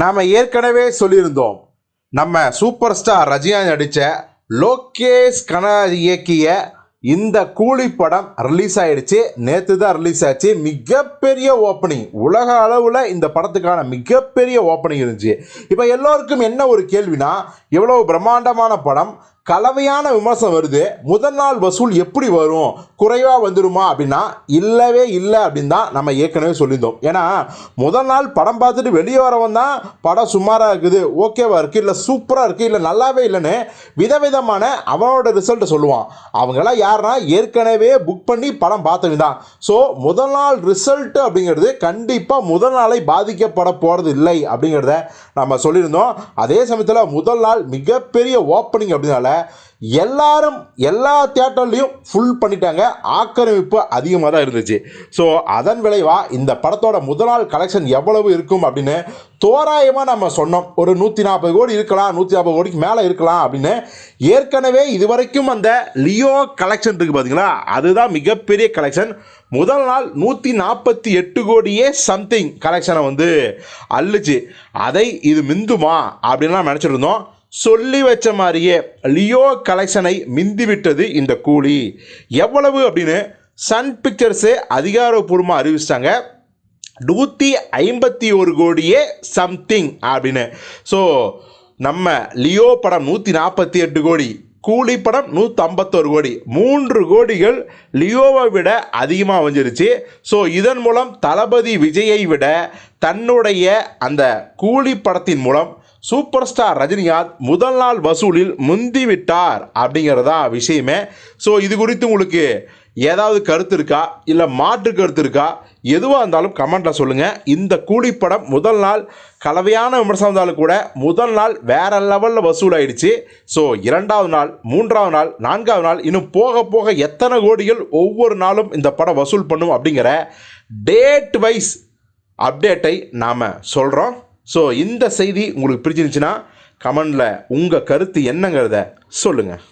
நாம் ஏற்கனவே சொல்லியிருந்தோம். நம்ம சூப்பர் ஸ்டார் ரஜினி நடித்த லோகேஷ் கனா இயக்கிய இந்த கூலி படம் ரிலீஸ் ஆயிடுச்சு. நேற்று தான் ரிலீஸ் ஆச்சு. மிகப்பெரிய ஓப்பனிங் உலக அளவில் இந்த படத்துக்கான மிகப்பெரிய ஓப்பனிங் இருந்துச்சு. இப்போ எல்லோருக்கும் என்ன ஒரு கேள்வினா எவ்வளவு பிரம்மாண்டமான படம் கலவையான விமர்சனம் வருது. முதல் நாள் வசூல் எப்படி வரும்? குறைவாக வந்துடுமா அப்படின்னா இல்லவே இல்லை அப்படின்னு தான் நம்ம ஏற்கனவே சொல்லியிருந்தோம். ஏன்னா முதல் நாள் படம் பார்த்துட்டு வெளியே வரவன் தான் படம் சுமாராக இருக்குது. ஓகேவாக இருக்குது இல்லை சூப்பராக இருக்குது இல்லை நல்லாவே இல்லைன்னு விதவிதமான அவனோட ரிசல்ட்டை சொல்லுவான். அவங்களாம் யாருன்னா ஏற்கனவே புக் பண்ணி படம் பார்த்தவங்க தான். ஸோ முதல் நாள் ரிசல்ட் அப்படிங்கிறது கண்டிப்பாக முதல் நாளை பாதிக்கப்பட போகிறது இல்லை அப்படிங்கிறத நம்ம சொல்லியிருந்தோம். அதே சமயத்தில் முதல் நாள் மிகப்பெரிய ஓப்பனிங் அப்படின்னால எல்லாரும் எல்லா தேட்டர்லேயும் ஃபுல் பண்ணிட்டாங்க. ஆக்கிரமிப்பு அதிகமாக தான் இருந்துச்சு. ஸோ அதன் விளைவாக இந்த படத்தோட முதல் நாள் கலெக்ஷன் எவ்வளவு இருக்கும் அப்படின்னு தோராயமாக நம்ம சொன்னோம். ஒரு நூற்றி நாற்பது கோடி இருக்கலாம் நூற்றி நாற்பது கோடிக்கு மேலே இருக்கலாம் அப்படின்னு. ஏற்கனவே இதுவரைக்கும் அந்த லியோ கலெக்ஷன் இருக்குது பார்த்தீங்களா அதுதான் மிகப்பெரிய கலெக்ஷன் முதல் நாள் நூற்றி நாற்பத்தி எட்டு கோடியே சம்திங் கலெக்ஷனை வந்து அள்ளுச்சு. அதை இது மிந்துமா? அப்படின்லாம் நினச்சிட்ருந்தோம் சொல்லி வச்ச மாதிரியே லியோ கலெக்ஷனை மிந்திவிட்டது இந்த கூலி. எவ்வளவு அப்படின்னு சன் பிக்சர்ஸே அதிகாரப்பூர்வமாக அறிவிச்சிட்டாங்க. நூற்றி ஐம்பத்தி ஒரு கோடியே சம்திங் அப்படின்னு. ஸோ நம்ம லியோ படம் நூற்றி நாற்பத்தி எட்டு கோடி கூலி படம் நூற்றம்பத்தோரு கோடி. மூன்று கோடிகள் லியோவை விட அதிகமாக வந்துருச்சு. ஸோ இதன் மூலம் தளபதி விஜயை விட தன்னுடைய அந்த கூலி படத்தின் மூலம் சூப்பர் ஸ்டார் ரஜினிகாந்த் முதல் நாள் வசூலில் முந்திவிட்டார் அப்படிங்கிறதா விஷயமே. ஸோ இது குறித்து உங்களுக்கு ஏதாவது கருத்து இருக்கா? இல்லை மாற்று கருத்து இருக்கா? எதுவாக இருந்தாலும் கமெண்ட்டில் சொல்லுங்கள் இந்த கூலிப்படம் முதல் நாள் கலவையான விமர்சனம் இருந்தாலும் கூட முதல் நாள் வேற லெவலில் வசூல் ஆயிடுச்சு ஸோ இரண்டாவது நாள் மூன்றாவது நாள் நான்காவது நாள் இன்னும் போக போக எத்தனை கோடிகள் ஒவ்வொரு நாளும் இந்த படம் வசூல் பண்ணும் அப்படிங்கிற டேட் வைஸ் அப்டேட்டை நாம் சொல்கிறோம் ஸோ இந்த செய்தி உங்களுக்கு பிடிச்சிருந்துச்சுன்னா கமெண்டில் உங்கள் கருத்து என்னங்கிறத சொல்லுங்கள்